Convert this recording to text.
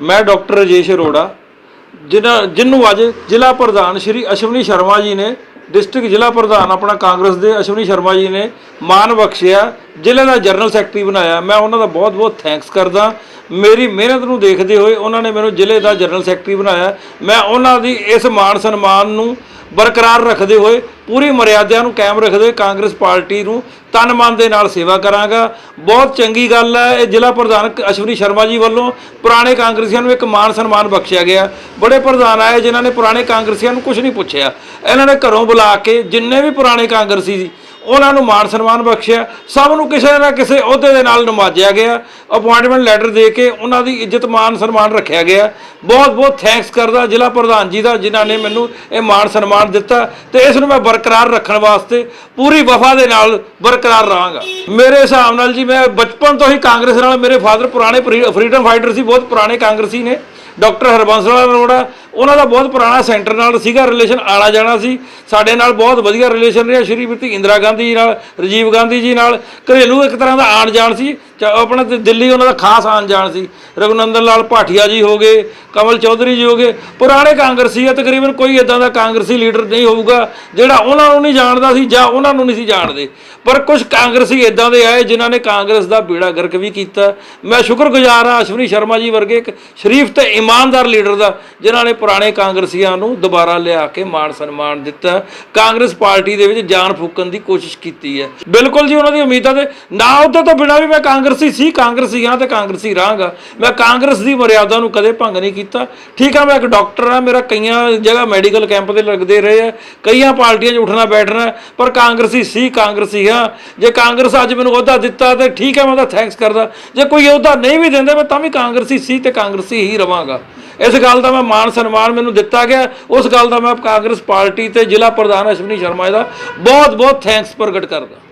ਮੈਂ ਡਾਕਟਰ ਰਜੇਸ਼ ਅਰੋੜਾ, ਜਿਨ੍ਹਾਂ ਜਿਹਨੂੰ ਅੱਜ ਜ਼ਿਲ੍ਹਾ ਪ੍ਰਧਾਨ ਸ਼੍ਰੀ ਅਸ਼ਵਨੀ ਸ਼ਰਮਾ ਜੀ ਨੇ, ਡਿਸਟ੍ਰਿਕਟ ਜ਼ਿਲ੍ਹਾ ਪ੍ਰਧਾਨ ਆਪਣਾ ਕਾਂਗਰਸ ਦੇ ਅਸ਼ਵਨੀ ਸ਼ਰਮਾ ਜੀ ਨੇ ਮਾਨ ਬਖਸ਼ਿਆ, ਜ਼ਿਲ੍ਹੇ ਦਾ ਜਨਰਲ ਸੈਕਟਰੀ ਬਣਾਇਆ। ਮੈਂ ਉਹਨਾਂ ਦਾ ਬਹੁਤ-ਬਹੁਤ ਥੈਂਕਸ ਕਰਦਾ। ਮੇਰੀ ਮਿਹਨਤ ਨੂੰ ਦੇਖਦੇ ਹੋਏ ਉਹਨਾਂ ਨੇ ਮੈਨੂੰ ਜ਼ਿਲ੍ਹੇ ਦਾ ਜਨਰਲ ਸੈਕਟਰੀ ਬਣਾਇਆ। ਮੈਂ ਉਹਨਾਂ ਦੀ ਇਸ ਮਾਣ ਸਨਮਾਨ ਨੂੰ ਬਰਕਰਾਰ ਰੱਖਦੇ ਹੋਏ ਪੂਰੀ ਮਰਿਆਦਾ ਨੂੰ ਕਾਇਮ ਰੱਖਦੇ ਹੋਏ ਕਾਂਗਰਸ ਪਾਰਟੀ ਨੂੰ ਤਨ ਮਨ ਦੇ ਨਾਲ ਸੇਵਾ ਕਰਾਂਗਾ। ਬਹੁਤ ਚੰਗੀ ਗੱਲ ਹੈ, ਇਹ ਜ਼ਿਲ੍ਹਾ ਪ੍ਰਧਾਨ ਅਸ਼ਵਨੀ ਸ਼ਰਮਾ ਜੀ ਵੱਲੋਂ ਪੁਰਾਣੇ ਕਾਂਗਰਸੀਆਂ ਨੂੰ ਇੱਕ ਮਾਨ ਸਨਮਾਨ ਬਖਸ਼ਿਆ ਗਿਆ। ਬੜੇ ਪ੍ਰਧਾਨ ਆਏ ਜਿਨ੍ਹਾਂ ਨੇ ਪੁਰਾਣੇ ਕਾਂਗਰਸੀਆਂ ਨੂੰ ਕੁਝ ਨਹੀਂ ਪੁੱਛਿਆ। ਇਹਨਾਂ ਨੇ ਘਰੋਂ ਬੁਲਾ ਕੇ ਜਿੰਨੇ ਵੀ ਪੁਰਾਣੇ ਕਾਂਗਰਸੀ ਸੀ ਉਹਨਾਂ ਨੂੰ ਮਾਣ ਸਨਮਾਨ ਬਖਸ਼ਿਆ। ਸਭ ਨੂੰ ਕਿਸੇ ਨਾ ਕਿਸੇ ਅਹੁਦੇ ਦੇ ਨਾਲ ਨਵਾਜਿਆ ਗਿਆ। ਅਪਾਇੰਟਮੈਂਟ ਲੈਟਰ ਦੇ ਕੇ ਉਹਨਾਂ ਦੀ ਇੱਜ਼ਤ, ਮਾਣ ਸਨਮਾਨ ਰੱਖਿਆ ਗਿਆ। ਬਹੁਤ ਬਹੁਤ ਥੈਂਕਸ ਕਰਦਾ ਜ਼ਿਲ੍ਹਾ ਪ੍ਰਧਾਨ ਜੀ ਦਾ, ਜਿਨ੍ਹਾਂ ਨੇ ਮੈਨੂੰ ਇਹ ਮਾਣ ਸਨਮਾਨ ਦਿੱਤਾ ਤੇ ਇਸ ਨੂੰ ਮੈਂ ਬਰਕਰਾਰ ਰੱਖਣ ਵਾਸਤੇ ਪੂਰੀ ਵਫਾ ਦੇ ਨਾਲ ਬਰਕਰਾਰ ਰਹਾਂਗਾ। ਮੇਰੇ ਹਿਸਾਬ ਨਾਲ ਜੀ, ਮੈਂ ਬਚਪਨ ਤੋਂ ਹੀ ਕਾਂਗਰਸ ਨਾਲ ਮੇਰੇ ਫਾਦਰ ਪੁਰਾਣੇ ਫਰੀडम ਫਾਈਟਰ ਸੀ, ਬਹੁਤ ਪੁਰਾਣੇ ਕਾਂਗਰਸੀ ਨੇ। ਡਾਕਟਰ ਹਰਬੰਸ ਅਰੋੜਾ ਉਹਨਾਂ ਦਾ ਬਹੁਤ ਪੁਰਾਣਾ ਸੈਂਟਰ ਨਾਲ ਸੀਗਾ ਰਿਲੇਸ਼ਨ ਆਣਾ ਜਾਣਾ ਸੀ। ਸਾਡੇ ਨਾਲ ਬਹੁਤ ਵਧੀਆ ਰਿਲੇਸ਼ਨ ਰਿਹਾ ਸ਼੍ਰੀਮਤੀ ਇੰਦਰਾ ਗਾਂਧੀ ਜੀ ਨਾਲ, ਰਾਜੀਵ ਗਾਂਧੀ ਜੀ ਨਾਲ, ਘਰੇਲੂ ਇੱਕ ਤਰ੍ਹਾਂ ਦਾ ਆਣ ਜਾਣ ਸੀ। ਚ- ਆਪਣਾ ਤੇ ਦਿੱਲੀ ਉਹਨਾਂ ਦਾ ਖਾਸ ਆਣ ਜਾਣ ਸੀ। ਰਘੁਨੰਦਨ ਲਾਲ ਭਾਟੀਆ ਜੀ ਹੋ ਗਏ, ਕਮਲ ਚੌਧਰੀ ਜੀ ਹੋ ਗਏ। ਪੁਰਾਣੇ ਕਾਂਗਰਸੀ ਆ, ਤਕਰੀਬਨ ਕੋਈ ਇਦਾਂ ਦਾ ਕਾਂਗਰਸੀ ਲੀਡਰ ਨਹੀਂ ਹੋਊਗਾ, ਜਿਹੜਾ ਉਹਨਾਂ ਨੂੰ ਨਹੀਂ ਜਾਣਦਾ ਸੀ ਜਾਂ ਉਹਨਾਂ ਨੂੰ ਨਹੀਂ ਸੀ ਜਾਣਦੇ। ਪਰ ਕੁਝ ਕਾਂਗਰਸੀ ਇਦਾਂ ਦੇ ਆਏ ਜਿਨ੍ਹਾਂ ਨੇ ਕਾਂਗਰਸ ਦਾ ਬੇੜਾ ਗਰਕ ਵੀ ਕੀਤਾ। ਮੈਂ ਸ਼ੁਕਰਗੁਜ਼ਾਰ ਹਾਂ ਅਸ਼ਵਨੀ ਸ਼ਰਮਾ ਜੀ ਵਰਗੇ ਇੱਕ ਸ਼ਰੀਫ ਤੇ ਇਮਾਨਦਾਰ ਲੀਡਰ ਦਾ, ਜਿਨ੍ਹਾਂ ਨੇ ਪੁਰਾਣੇ ਕਾਂਗਰਸੀਆਂ ਨੂੰ ਦੁਬਾਰਾ ਲਿਆ ਕੇ ਮਾਣ ਸਨਮਾਨ ਦਿੱਤਾ। ਕਾਂਗਰਸ ਪਾਰਟੀ ਦੇ ਵਿੱਚ ਜਾਨ ਫੂਕਣ ਦੀ ਕੋਸ਼ਿਸ਼ ਕੀਤੀ ਹੈ। ਬਿਲਕੁਲ ਜੀ, ਉਹਨਾਂ ਦੀ ਉਮੀਦਾਂ ਦੇ ਨਾ ਉਹਦੇ ਤੋਂ ਬਿਨਾਂ ਵੀ ਮੈਂ ਕਾਂਗਰਸੀ ਕਾਂਗਰਸੀ ਸੀ, ਕਾਂਗਰਸੀ ਹਾਂ ਤੇ ਕਾਂਗਰਸੀ ਰਹਾਂਗਾ ਮੈਂ ਕਾਂਗਰਸ ਦੀ ਮਰਿਆਦਾ ਨੂੰ ਕਦੇ ਭੰਗ ਨਹੀਂ ਕੀਤਾ। ਠੀਕ ਆ, ਮੈਂ ਇੱਕ ਡਾਕਟਰ ਆ, ਮੇਰਾ ਕਈਆਂ ਜਗ੍ਹਾ ਮੈਡੀਕਲ ਕੈਂਪ ਤੇ ਲੱਗਦੇ ਰਹੇ ਆ। ਕਈਆਂ ਪਾਰਟੀਆਂ 'ਚ ਉੱਠਣਾ ਬੈਠਣਾ, ਪਰ ਕਾਂਗਰਸੀ ਸੀ, ਕਾਂਗਰਸੀ ਹਾਂ ਜੇ ਕਾਂਗਰਸ ਅੱਜ ਮੈਨੂੰ ਅਹੁਦਾ ਦਿੱਤਾ ਤੇ ਠੀਕ ਹੈ ਮੈਂ ਉਹਦਾ ਥੈਂਕਸ ਕਰਦਾ। ਜੇ ਕੋਈ ਅਹੁਦਾ ਨਹੀਂ ਵੀ ਦਿੰਦੇ, ਮੈਂ ਤਾਂ ਵੀ ਕਾਂਗਰਸੀ ਸੀ ਤੇ ਕਾਂਗਰਸੀ ਹੀ ਰਵਾਂਗਾ। ਇਸ ਗੱਲ ਦਾ ਮੈਂ ਮਾਣ ਸਨਮਾਨ ਮੈਨੂੰ ਦਿੱਤਾ ਗਿਆ। ਉਸ ਗੱਲ ਦਾ ਮੈਂ ਕਾਂਗਰਸ ਪਾਰਟੀ ਤੇ ਜ਼ਿਲ੍ਹਾ ਪ੍ਰਧਾਨ ਅਸ਼ਵਨੀ ਸ਼ਰਮਾ ਜੀ ਦਾ ਬਹੁਤ ਬਹੁਤ ਥੈਂਕਸ ਪ੍ਰਗਟ ਕਰਦਾ।